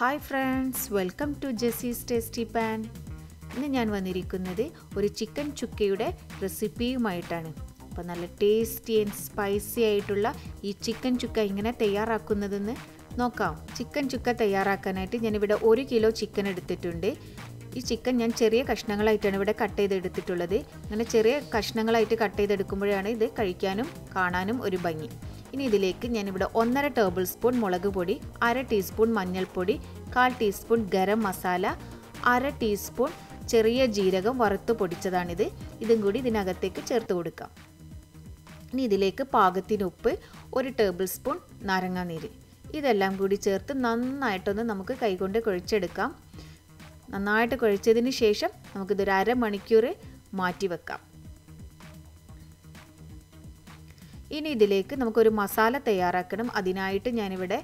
Hi friends welcome to Jessy's tasty pan ഇന്ന് ഞാൻ വന്നിരിക്കുന്നത് ഒരു ചിക്കൻ ചുക്കയുടെ റെസിപ്പിയുമായിട്ടാണ് അപ്പോൾ നല്ല ടേസ്റ്റി ആൻഡ് സ്പൈസി ആയിട്ടുള്ള ഈ ചിക്കൻ ചുക്ക ഇങ്ങനെ തയ്യാറാക്കുന്നതെന്ന് നോക്കാം. ചിക്കൻ ചുക്ക തയ്യാറാക്കാനായിട്ട് ഞാനിവിടെ ഒരു കിലോ ചിക്കൻ എടുത്തിട്ടുണ്ട്. ഈ ചിക്കൻ ഞാൻ ചെറിയ കഷ്ണങ്ങളായിട്ടാണ് ഇവിടെ കട്ട് ചെയ്തെടുത്തിട്ടുള്ളത്. അങ്ങനെ ചെറിയ കഷ്ണങ്ങളായിട്ട് കട്ട് ചെയ്തെടുക്കുമ്പോഴാണ് ഇത് കഴിക്കാനും കാണാനും ഒരു ഭംഗി. ഇനി ഇതിലേക്ക് ഞാനിവിടെ ഒന്നര ടേബിൾ സ്പൂൺ മുളക് പൊടി അര ടീസ്പൂൺ മഞ്ഞൾപ്പൊടി കാൽ ടീസ്പൂൺ ഗരം മസാല അര ടീസ്പൂൺ ചെറിയ ജീരകം വറുത്ത് പൊടിച്ചതാണിത്. ഇതും കൂടി ഇതിനകത്തേക്ക് ചേർത്ത് കൊടുക്കാം. ഇനി ഇതിലേക്ക് പാകത്തിന് ഉപ്പ് ഒരു ടേബിൾ സ്പൂൺ നാരങ്ങാനീര് ഇതെല്ലാം കൂടി ചേർത്ത് നന്നായിട്ടൊന്ന് നമുക്ക് കൈകൊണ്ട് കുഴച്ചെടുക്കാം. നന്നായിട്ട് കുഴച്ചതിന് ശേഷം നമുക്കിതൊരു അരമണിക്കൂർ മാറ്റി വെക്കാം ഇനി ഇതിലേക്ക് നമുക്കൊരു മസാല തയ്യാറാക്കണം. അതിനായിട്ട് ഞാനിവിടെ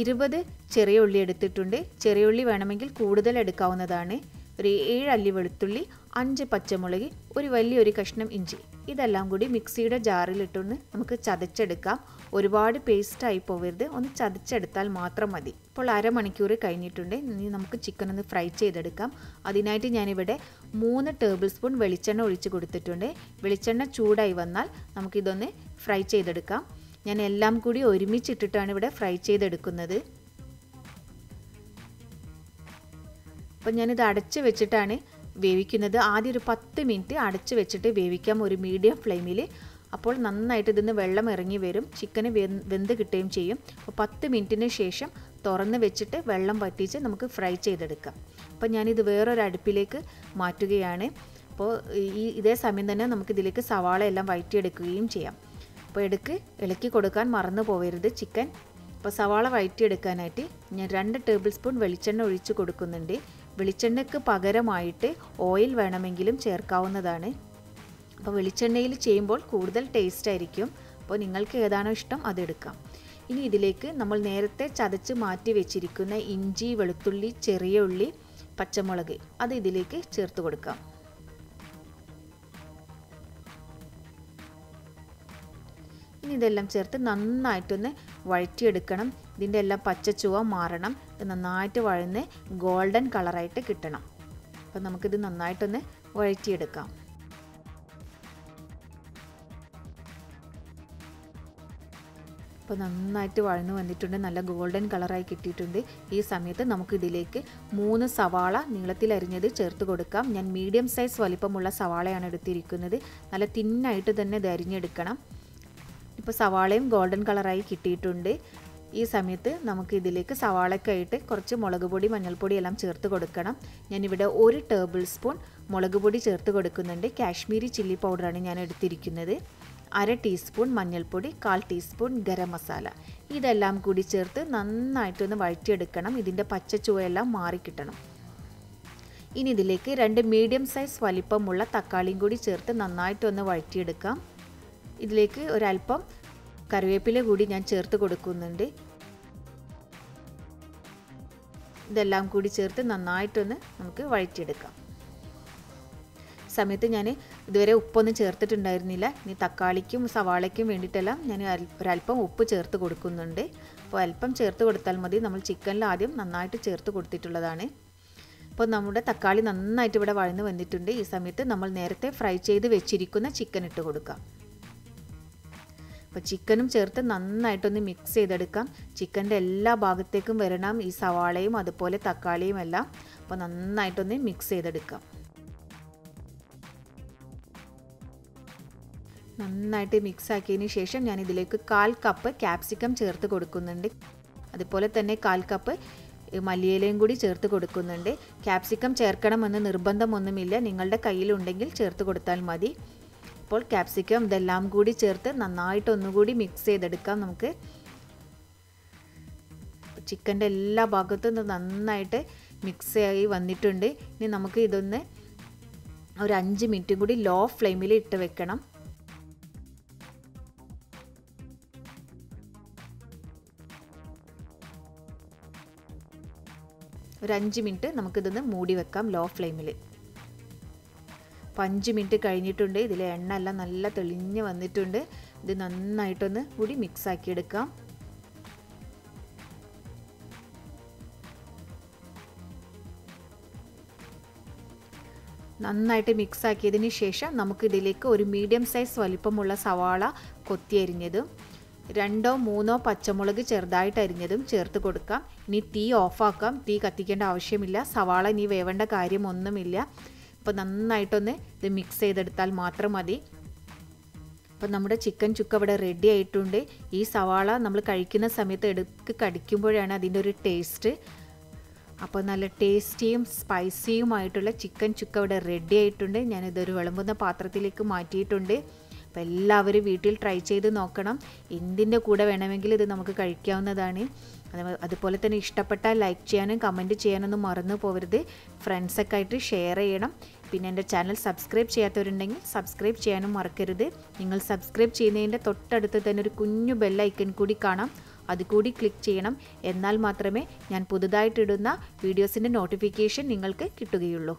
ഇരുപത് ചെറിയ ഉള്ളി എടുത്തിട്ടുണ്ട്. ചെറിയ ഉള്ളി വേണമെങ്കിൽ കൂടുതൽ എടുക്കാവുന്നതാണ്. ഒരു ഏഴ് അല്ലി വെളുത്തുള്ളി അഞ്ച് പച്ചമുളക് ഒരു വലിയൊരു കഷ്ണം ഇഞ്ചി. ഇതെല്ലാം കൂടി മിക്സിയുടെ ജാറിലിട്ടൊന്ന് നമുക്ക് ചതച്ചെടുക്കാം. ഒരുപാട് പേസ്റ്റായി പോവരുത്. ഒന്ന് ചതച്ചെടുത്താൽ മാത്രം മതി. ഇപ്പോൾ അരമണിക്കൂർ കഴിഞ്ഞിട്ടുണ്ട്. ഇനി നമുക്ക് ചിക്കൻ ഒന്ന് ഫ്രൈ ചെയ്തെടുക്കാം. അതിനായിട്ട് ഞാനിവിടെ മൂന്ന് ടേബിൾ സ്പൂൺ വെളിച്ചെണ്ണ ഒഴിച്ച് കൊടുത്തിട്ടുണ്ട്. വെളിച്ചെണ്ണ ചൂടായി വന്നാൽ നമുക്കിതൊന്ന് ഫ്രൈ ചെയ്തെടുക്കാം. ഞാൻ എല്ലാം കൂടി ഒരുമിച്ചിട്ടിട്ടാണ് ഇവിടെ ഫ്രൈ ചെയ്തെടുക്കുന്നത്. അപ്പം ഞാനിത് അടച്ച് വെച്ചിട്ടാണ് വേവിക്കുന്നത്. ആദ്യം ഒരു പത്ത് മിനിറ്റ് അടച്ച് വെച്ചിട്ട് വേവിക്കാം. ഒരു മീഡിയം ഫ്ലെയിമിൽ അപ്പോൾ നന്നായിട്ട് ഇതിന്ന് വെള്ളം ഇറങ്ങി വരും. ചിക്കന് വെന്ത് കിട്ടുകയും ചെയ്യും. അപ്പോൾ പത്ത് മിനിറ്റിന് ശേഷം തുറന്ന് വെച്ചിട്ട് വെള്ളം വറ്റിച്ച് നമുക്ക് ഫ്രൈ ചെയ്തെടുക്കാം. അപ്പോൾ ഞാനിത് വേറൊരു അടുപ്പിലേക്ക് മാറ്റുകയാണ്. അപ്പോൾ ഈ ഇതേ സമയം തന്നെ നമുക്കിതിലേക്ക് സവാള എല്ലാം വഴറ്റിയെടുക്കുകയും ചെയ്യാം. അപ്പോൾ എടുക്ക് ഇളക്കി കൊടുക്കാൻ മറന്നു പോകരുത് ചിക്കൻ അപ്പോൾ സവാള വഴറ്റിയെടുക്കാനായിട്ട് ഞാൻ രണ്ട് ടേബിൾ സ്പൂൺ വെളിച്ചെണ്ണ ഒഴിച്ച് കൊടുക്കുന്നുണ്ട്. വെളിച്ചെണ്ണയ്ക്ക് പകരമായിട്ട് ഓയിൽ വേണമെങ്കിലും ചേർക്കാവുന്നതാണ്. അപ്പോൾ വെളിച്ചെണ്ണയിൽ ചെയ്യുമ്പോൾ കൂടുതൽ ടേസ്റ്റ് ആയിരിക്കും. അപ്പോൾ നിങ്ങൾക്ക് ഏതാണോ ഇഷ്ടം അതെടുക്കാം ഇനി ഇതിലേക്ക് നമ്മൾ നേരത്തെ ചതച്ച് മാറ്റി വെച്ചിരിക്കുന്ന ഇഞ്ചി വെളുത്തുള്ളി ചെറിയ ഉള്ളി പച്ചമുളക് അത് ഇതിലേക്ക് ചേർത്ത് കൊടുക്കാം. ഇനി ഇതെല്ലാം ചേർത്ത് നന്നായിട്ടൊന്ന് വഴറ്റിയെടുക്കണം. ഇതിന്റെ എല്ലാം പച്ച ചുവ മാറണം നന്നായിട്ട് വഴന്ന് ഗോൾഡൻ കളറായിട്ട് കിട്ടണം. അപ്പം നമുക്കിത് നന്നായിട്ടൊന്ന് വഴറ്റിയെടുക്കാം. അപ്പോൾ നന്നായിട്ട് വഴന്നു വന്നിട്ടുണ്ട്. നല്ല ഗോൾഡൻ കളറായി കിട്ടിയിട്ടുണ്ട്. ഈ സമയത്ത് നമുക്കിതിലേക്ക് മൂന്ന് സവാള നീളത്തിൽ അരിഞ്ഞത് ചേർത്ത് കൊടുക്കാം. ഞാൻ മീഡിയം സൈസ് വലിപ്പമുള്ള സവാളയാണ് എടുത്തിരിക്കുന്നത്. നല്ല തിന്നായിട്ട് തന്നെ ഇത് അരിഞ്ഞെടുക്കണം. ഇപ്പോൾ സവാളയും ഗോൾഡൻ കളറായി കിട്ടിയിട്ടുണ്ട്. ഈ സമയത്ത് നമുക്ക് ഇതിലേക്ക് സവാളക്കായിട്ട് കുറച്ച് മുളക് പൊടി മഞ്ഞൾപ്പൊടി എല്ലാം ചേർത്ത് കൊടുക്കണം. ഞാനിവിടെ ഒരു ടേബിൾ സ്പൂൺ മുളക് പൊടി ചേർത്ത് കൊടുക്കുന്നുണ്ട്. കാശ്മീരി ചില്ലി പൗഡറാണ് ഞാൻ എടുത്തിരിക്കുന്നത്. അര ടീസ്പൂൺ മഞ്ഞൾപ്പൊടി കാൽ ടീസ്പൂൺ ഗരം മസാല. ഇതെല്ലാം കൂടി ചേർത്ത് നന്നായിട്ടൊന്ന് വഴറ്റിയെടുക്കണം. ഇതിന്റെ പച്ചച്ചുവയെല്ലാം മാറിക്കിട്ടണം. ഇനി ഇതിലേക്ക് രണ്ട് മീഡിയം സൈസ് വലിപ്പമുള്ള തക്കാളിയും കൂടി ചേർത്ത് നന്നായിട്ടൊന്ന് വഴറ്റിയെടുക്കാം. ഇതിലേക്ക് ഒരല്പം കറിവേപ്പില കൂടി ഞാൻ ചേർത്ത് കൊടുക്കുന്നുണ്ട്. ഇതെല്ലാം കൂടി ചേർത്ത് നന്നായിട്ടൊന്ന് നമുക്ക് വഴറ്റിയെടുക്കാം. സമയത്ത് ഞാൻ ഇതുവരെ ഉപ്പൊന്നും ചേർത്തിട്ടുണ്ടായിരുന്നില്ല. ഇനി തക്കാളിക്കും സവാളയ്ക്കും വേണ്ടിയിട്ടെല്ലാം ഞാൻ ഒരല്പം ഉപ്പ് ചേർത്ത് കൊടുക്കുന്നുണ്ട്. അപ്പോൾ അല്പം ചേർത്ത് കൊടുത്താൽ മതി. നമ്മൾ ചിക്കനിൽ ആദ്യം നന്നായിട്ട് ചേർത്ത് കൊടുത്തിട്ടുള്ളതാണ്. അപ്പോൾ നമ്മുടെ തക്കാളി നന്നായിട്ട് ഇവിടെ വഴന്ന് വന്നിട്ടുണ്ട്. ഈ സമയത്ത് നമ്മൾ നേരത്തെ ഫ്രൈ ചെയ്ത് വെച്ചിരിക്കുന്ന ചിക്കൻ ഇട്ട് കൊടുക്കാം. അപ്പോൾ ചിക്കനും ചേർത്ത് നന്നായിട്ടൊന്ന് മിക്സ് ചെയ്തെടുക്കാം. ചിക്കന്റെ എല്ലാ ഭാഗത്തേക്കും വരണം. ഈ സവാളയും അതുപോലെ തക്കാളിയും എല്ലാം. അപ്പോൾ നന്നായിട്ടൊന്ന് മിക്സ് ചെയ്തെടുക്കാം. നന്നായിട്ട് മിക്സ് ആക്കിയതിന് ശേഷം ഞാൻ ഇതിലേക്ക് കാൽ കപ്പ് ക്യാപ്സിക്കം ചേർത്ത് കൊടുക്കുന്നുണ്ട്. അതുപോലെ തന്നെ കാൽ കപ്പ് മല്ലിയിലയും കൂടി ചേർത്ത് കൊടുക്കുന്നുണ്ട്. ക്യാപ്സിക്കം ചേർക്കണമെന്ന് നിർബന്ധമൊന്നുമില്ല. നിങ്ങളുടെ കയ്യിലുണ്ടെങ്കിൽ ചേർത്ത് കൊടുത്താൽ മതി. അപ്പോൾ ക്യാപ്സിക്കം ഇതെല്ലാം കൂടി ചേർത്ത് നന്നായിട്ട് ഒന്നുകൂടി മിക്സ് ചെയ്തെടുക്കാം നമുക്ക്. ചിക്കന്റെ എല്ലാ ഭാഗത്തും നന്നായിട്ട് മിക്സ് ആയി വന്നിട്ടുണ്ട്. ഇനി നമുക്ക് ഇതൊന്ന് ഒരു അഞ്ച് മിനിറ്റും കൂടി ലോ ഫ്ലെയിമിൽ ഇട്ട് വെക്കണം. ഒരു അഞ്ച് മിനിറ്റ് നമുക്കിതൊന്ന് മൂടി വെക്കാം ലോ ഫ്ലെയിമിൽ അപ്പോൾ അഞ്ച് മിനിറ്റ് കഴിഞ്ഞിട്ടുണ്ട്. ഇതിലെ എണ്ണ എല്ലാം നല്ല തെളിഞ്ഞ് വന്നിട്ടുണ്ട്. ഇത് നന്നായിട്ടൊന്ന് കൂടി മിക്സ് ആക്കിയെടുക്കാം നന്നായിട്ട് മിക്സ് ആക്കിയതിന് ശേഷം നമുക്കിതിലേക്ക് ഒരു മീഡിയം സൈസ് വലിപ്പമുള്ള സവാള കൊത്തിയരിഞ്ഞതും രണ്ടോ മൂന്നോ പച്ചമുളക് ചെറുതായിട്ട് അരിഞ്ഞതും ചേർത്ത് കൊടുക്കാം. ഇനി തീ ഓഫാക്കാം. തീ കത്തിക്കേണ്ട ആവശ്യമില്ല. സവാള ഇനി വേവേണ്ട കാര്യമൊന്നുമില്ല. അപ്പോൾ നന്നായിട്ടൊന്ന് ഇത് മിക്സ് ചെയ്തെടുത്താൽ മാത്രം മതി. അപ്പോൾ നമ്മുടെ ചിക്കൻ ചുക്ക് അവിടെ റെഡി ആയിട്ടുണ്ട്. ഈ സവാള നമ്മൾ കഴിക്കുന്ന സമയത്ത് എടുത്ത് കടിക്കുമ്പോഴാണ് അതിന്റെ ഒരു ടേസ്റ്റ് അപ്പോൾ നല്ല ടേസ്റ്റിയും സ്പൈസിയുമായിട്ടുള്ള ചിക്കൻ ചുക്ക് അവിടെ റെഡി ആയിട്ടുണ്ട്. ഞാനിതൊരു വിളമ്പുന്ന പാത്രത്തിലേക്ക് മാറ്റിയിട്ടുണ്ട്. അപ്പോൾ എല്ലാവരും വീട്ടിൽ ട്രൈ ചെയ്ത് നോക്കണം. എന്തിന്റെ കൂടെ വേണമെങ്കിൽ ഇത് നമുക്ക് കഴിക്കാവുന്നതാണ്. അതുപോലെ തന്നെ ഇഷ്ടപ്പെട്ടാൽ ലൈക്ക് ചെയ്യാനും കമന്റ് ചെയ്യാനൊന്നും മറന്നു പോകരുത് ഫ്രണ്ട്സൊക്കെ ആയിട്ട് ഷെയർ ചെയ്യണം. പിന്നെ എന്റെ ചാനൽ സബ്സ്ക്രൈബ് ചെയ്യാത്തവരുണ്ടെങ്കിൽ സബ്സ്ക്രൈബ് ചെയ്യാനും മറക്കരുത്. നിങ്ങൾ സബ്സ്ക്രൈബ് ചെയ്യുന്നതിന്റെ തൊട്ടടുത്ത് തന്നെ ഒരു കുഞ്ഞു ബെല്ലൈക്കൺ കൂടി കാണാം. അത് കൂടി ക്ലിക്ക് ചെയ്യണം. എന്നാൽ മാത്രമേ ഞാൻ പുതുതായിട്ടിടുന്ന വീഡിയോസിന്റെ നോട്ടിഫിക്കേഷൻ നിങ്ങൾക്ക് കിട്ടുകയുള്ളൂ.